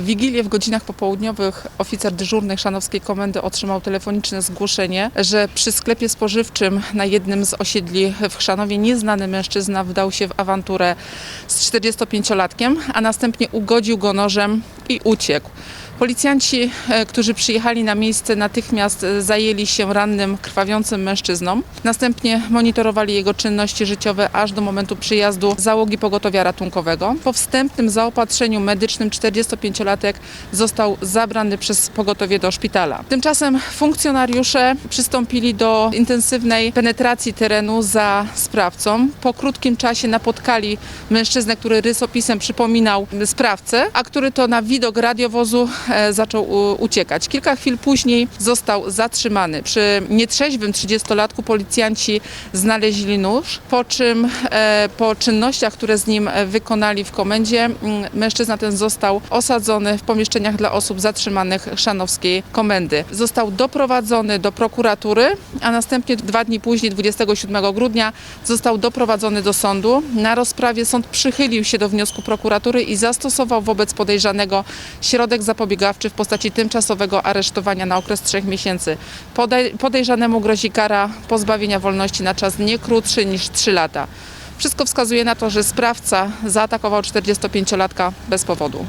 W Wigilię w godzinach popołudniowych oficer dyżurny Chrzanowskiej Komendy otrzymał telefoniczne zgłoszenie, że przy sklepie spożywczym na jednym z osiedli w Chrzanowie nieznany mężczyzna wdał się w awanturę z 45-latkiem, a następnie ugodził go nożem i uciekł. Policjanci, e, którzy przyjechali na miejsce, natychmiast e, zajęli się rannym, krwawiącym mężczyzną. Następnie monitorowali jego czynności życiowe aż do momentu przyjazdu załogi pogotowia ratunkowego. Po wstępnym zaopatrzeniu medycznym 45-latek został zabrany przez pogotowie do szpitala. Tymczasem funkcjonariusze przystąpili do intensywnej penetracji terenu za sprawcą. Po krótkim czasie napotkali mężczyznę, który rysopisem przypominał sprawcę, a który to na widok radiowozu zaczął u- uciekać. Kilka chwil później został zatrzymany. Przy nietrzeźwym 30-latku policjanci znaleźli nóż, po czym e, po czynnościach, które z nim e, wykonali w komendzie, mężczyzna ten został osadzony w pomieszczeniach dla osób zatrzymanych Chrzanowskiej Komendy. Został doprowadzony do prokuratury, a następnie dwa dni później, 27 grudnia, został doprowadzony do sądu. Na rozprawie sąd przychylił się do wniosku prokuratury i zastosował wobec podejrzanego środek zapobiegawczy w postaci tymczasowego aresztowania na okres trzech miesięcy. Podej- podejrzanemu grozi kara pozbawienia wolności na czas nie krótszy niż 3 lata. Wszystko wskazuje na to, że sprawca zaatakował 45-latka bez powodu.